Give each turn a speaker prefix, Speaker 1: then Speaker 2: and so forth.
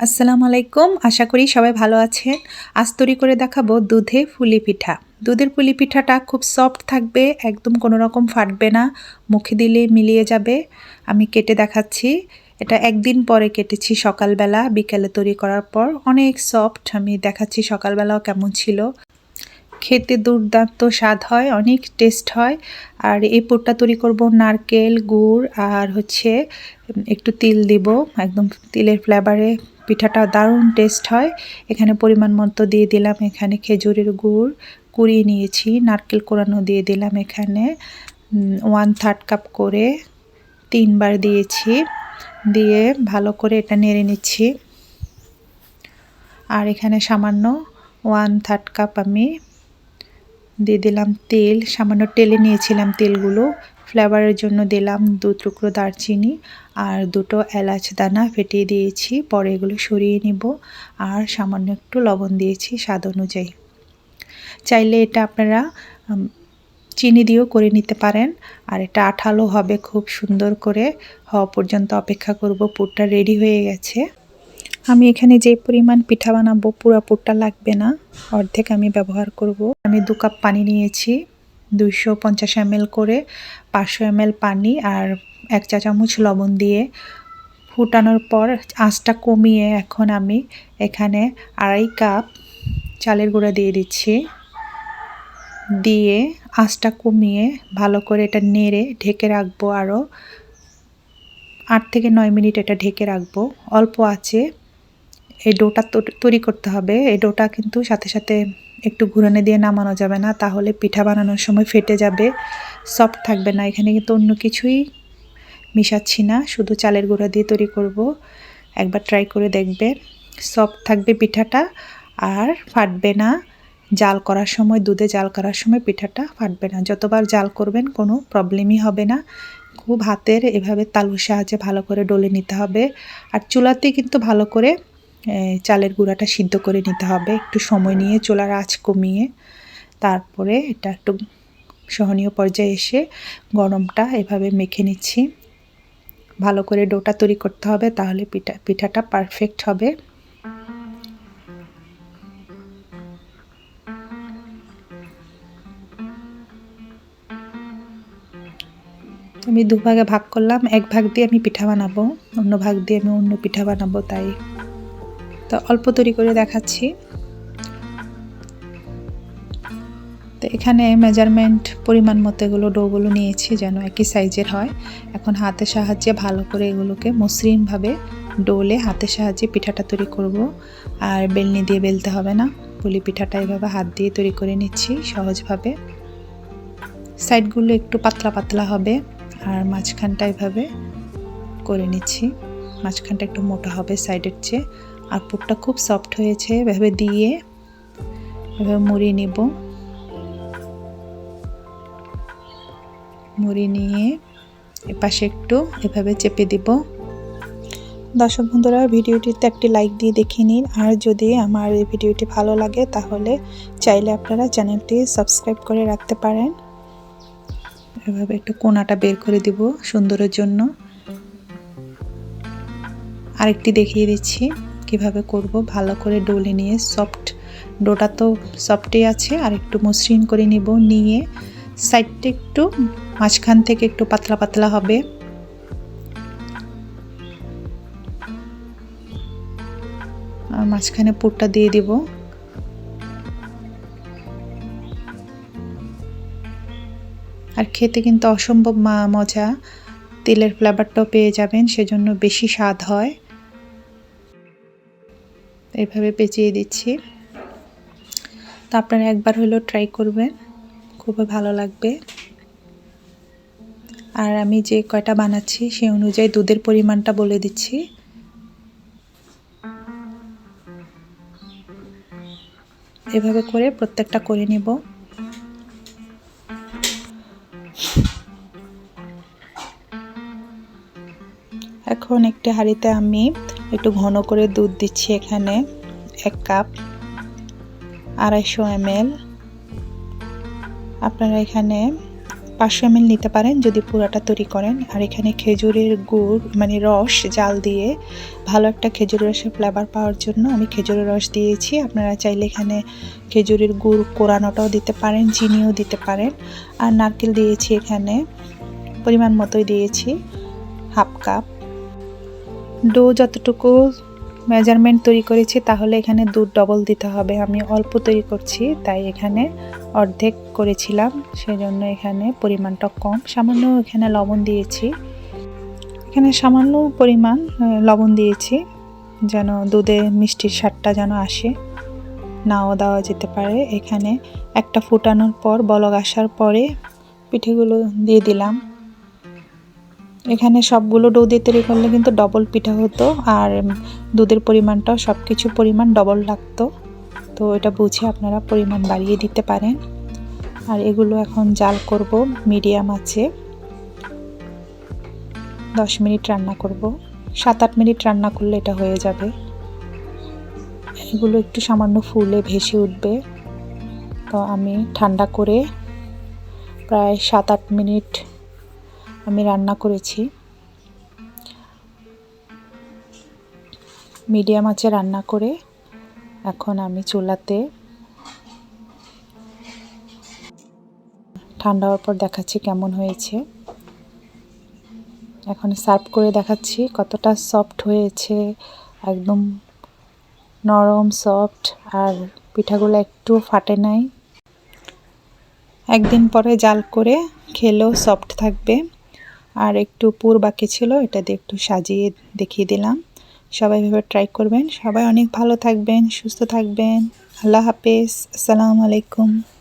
Speaker 1: আসসালামু আলাইকুম। আশা করি সবাই ভালো আছেন। আজ তৈরি করে দেখাবো দুধে ফুলি পিঠা। দুধের পুলি পিঠাটা খুব সফট থাকবে, একদম কোনো রকম ফাটবে না, মুখে দিলে মিলিয়ে যাবে। আমি কেটে দেখাচ্ছি। এটা একদিন পরে কেটেছি সকালবেলা, বিকেলে তৈরি করার পর। অনেক সফট আমি দেখাচ্ছি সকালবেলাও কেমন ছিল। খেতে দুর্দান্ত স্বাদ হয়, অনেক টেস্ট হয়। আর এই পুরটা তৈরি করব নারকেল, গুড় আর হচ্ছে একটু তিল দিব, একদম তিলের ফ্লেভারে পিঠাটা দারুণ টেস্ট হয়। এখানে পরিমাণ মতো দিয়ে দিলাম এখানে খেজুরের গুড়। কুড়িয়ে নিয়েছি, নারকেল কোরানো দিয়ে দিলাম এখানে। ওয়ান থার্ড কাপ করে তিনবার দিয়েছি। দিয়ে ভালো করে এটা নেড়ে নিচ্ছি। আর এখানে সামান্য ওয়ান থার্ড কাপ আমি দিয়ে দিলাম তেল। সামান্য টেলে নিয়েছিলাম তেলগুলো। ফ্লেভারের জন্য দিলাম দু টুকরো দারচিনি আর দুটো এলাচ দানা ফেটিয়ে দিয়েছি। পরে এগুলো সরিয়ে নিব আর সামান্য একটু লবণ দিয়েছি স্বাদ অনুযায়ী। চাইলে এটা আপনারা চিনি দিয়েও করে নিতে পারেন। আর এটা আঠালো হবে খুব সুন্দর করে। হওয়া পর্যন্ত অপেক্ষা করব, পুরটা রেডি হয়ে গেছে। আমি এখানে যে পরিমাণ পিঠা বানাবো, পুরো পুরটা লাগবে না। অর্ধেক আমি ব্যবহার করব। আমি দু কাপ পানি নিয়েছি। দুইশো পঞ্চাশ এমএল করে, পাঁচশো এমএল পানি আর এক চা চামচ লবণ দিয়ে ফুটানোর পর আঁচটা কমিয়ে এখন আমি এখানে আড়াই কাপ চালের গুঁড়া দিয়ে দিচ্ছি। দিয়ে আঁচটা কমিয়ে ভালো করে এটা নেড়ে ঢেকে রাখব আরও আট থেকে নয় মিনিট এটা ঢেকে রাখব। অল্প আছে, এই ডোটা তৈরি করতে হবে, এই ডোটা কিন্তু সাথে সাথে একটু ঘুরানে দিয়ে নামানো যাবে না, তাহলে পিঠা বানানোর সময় ফেটে যাবে সফট থাকবে না। এখানে কিন্তু অন্য কিছুই মিশাচ্ছি না, শুধু চালের গুঁড়া দিয়ে তৈরি করব। একবার ট্রাই করে দেখবে। সফট থাকবে পিঠাটা আর ফাটবে না। জাল করার সময়, দুধে জাল করার সময় পিঠাটা ফাটবে না। যতবার জাল করবেন, কোনো প্রবলেমই হবে না। খুব হাতের এভাবে তালুর সাহায্যে ভালো করে ডলে নিতে হবে। আর চুলাতে কিন্তু ভালো করে চালের গুঁড়াটা সিদ্ধ করে নিতে হবে। একটু সময় নিয়ে চুলার আঁচ কমিয়ে তারপরে এটা একটু সহনীয় পর্যায়ে এসে গরমটা এভাবে মেখে নিচ্ছি। ভালো করে ডোটা তৈরি করতে হবে তাহলে পিঠা, পিঠাটা পারফেক্ট হবে। আমি দুভাগে ভাগ করলাম। এক ভাগ দিয়ে আমি পিঠা বানাবো, অন্য ভাগ দিয়ে আমি অন্য পিঠা বানাবো, তাই তো অল্প তৈরি করে দেখাচ্ছি। তো এখানে মেজারমেন্ট পরিমাণ মতো এগুলো ডোগুলো নিয়েছি যেন একই সাইজের হয়। এখন হাতের সাহায্যে ভালো করে এগুলোকে মসৃণভাবে ডোলে হাতের সাহায্যে পিঠাটা তৈরি করব। আর বেলনি দিয়ে বেলতে হবে না, পুলি পিঠাটা এভাবে হাত দিয়ে তৈরি করে নিচ্ছি সহজভাবে। সাইডগুলো একটু পাতলা পাতলা হবে আর মাঝখানটা এভাবে করে নিচ্ছি। মাঝখানটা একটু মোটা হবে সাইডের চেয়ে। আর পুরটা খুব সফট হয়েছে, এভাবে দিয়ে এভাবে মুড়ি নিব। মুড়ি নিয়ে এপাশে একটু এভাবে চেপে দিব। দর্শক বন্ধুরা, ভিডিওটিতে একটি লাইক দিয়ে দেখে নিন। আর যদি আমার এই ভিডিওটি ভালো লাগে, তাহলে চাইলে আপনারা চ্যানেলটি সাবস্ক্রাইব করে রাখতে পারেন। এভাবে একটু কোনাটা বের করে দিব সুন্দরের জন্য। আরেকটি দেখিয়ে দিচ্ছি। কীভাবে করব? ভালো করে ডলে নিয়ে সফট ডোটা তো সফটই আছে, আর একটু মসৃণ করে নিব। নিয়ে সাইডটা একটু, মাঝখান থেকে একটু পাতলা পাতলা হবে। আর মাঝখানে পুরটা দিয়ে দিব। আর খেতে কিন্তু অসম্ভব মজা তেলের ফ্লেভারটাও পেয়ে যাবেন, সেজন্য বেশি স্বাদ হয়। এভাবে পেঁচিয়ে দিচ্ছি। তো আপনারা একবার হলেও ট্রাই করবেন। খুবই ভালো লাগবে। আর আমি যে কয়টা বানাচ্ছি সেই অনুযায়ী দুধের পরিমাণটা বলে দিচ্ছি। এভাবে করে প্রত্যেকটা করে নিব। এখন একটি হাঁড়িতে আমি একটু ঘন করে দুধ দিচ্ছি এখানে, এক কাপ, আড়াইশো এমএল। আপনারা এখানে পাঁচশো এম নিতে পারেন যদি পুরাটা তৈরি করেন। আর এখানে খেজুরের গুড় মানে রস, জাল দিয়ে ভালো একটা খেজুরের রসের ফ্লেভার পাওয়ার জন্য আমি খেজুরের রস দিয়েছি। আপনারা চাইলে এখানে খেজুরের গুড় কোরানোটাও দিতে পারেন, চিনিও দিতে পারেন। আর নারকেল দিয়েছি এখানে, পরিমাণ মতোই দিয়েছি, হাফ কাপ। ডো যতটুকু মেজারমেন্ট তৈরি করেছি, তাহলে এখানে দুধ ডবল দিতে হবে। আমি অল্প তৈরি করছি, তাই এখানে অর্ধেক করেছিলাম, সেজন্য এখানে পরিমাণটা কম। সামান্য এখানে লবণ দিয়েছি। এখানে সামান্য পরিমাণ লবণ দিয়েছি, যেন দুধে মিষ্টির স্বাদটা যেন আসে, নাও দেওয়া যেতে পারে। এখানে একটা ফুটানোর পর, বলক আসার পরে পিঠেগুলো দিয়ে দিলাম। এখানে সবগুলো ডো দিয়ে তৈরি করলে কিন্তু ডবল পিঠা হতো আর দুধের পরিমাণটাও সব কিছু পরিমাণ ডবল লাগতো। তো এটা বুঝে আপনারা পরিমাণ বাড়িয়ে দিতে পারেন। আর এগুলো এখন জাল করব মিডিয়াম আছে। দশ মিনিট রান্না করব। সাত আট মিনিট রান্না করলে এটা হয়ে যাবে। এগুলো একটু সামান্য ফুলে ভেসে উঠবে। তো আমি ঠান্ডা করে প্রায় সাত আট মিনিট আমি রান্না করেছি। মিডিয়াম আঁচে রান্না করে এখন আমি চুলাতে ঠান্ডা হওয়ার পর দেখাচ্ছি কেমন হয়েছে। এখন সার্ভ করে দেখাচ্ছি কতটা সফট হয়েছে, একদম নরম, সফট, আর পিঠাগুলো একটু ফাটে নাই। একদিন পরে জাল করে খেলেও সফট থাকবে। আর একটু পুর বাকি ছিল, এটা দিয়ে একটু সাজিয়ে দেখিয়ে দিলাম। সবাই ভেবে ট্রাই করবেন। সবাই অনেক ভালো থাকবেন, সুস্থ থাকবেন। আল্লাহ হাফেজ। আসসালামু আলাইকুম।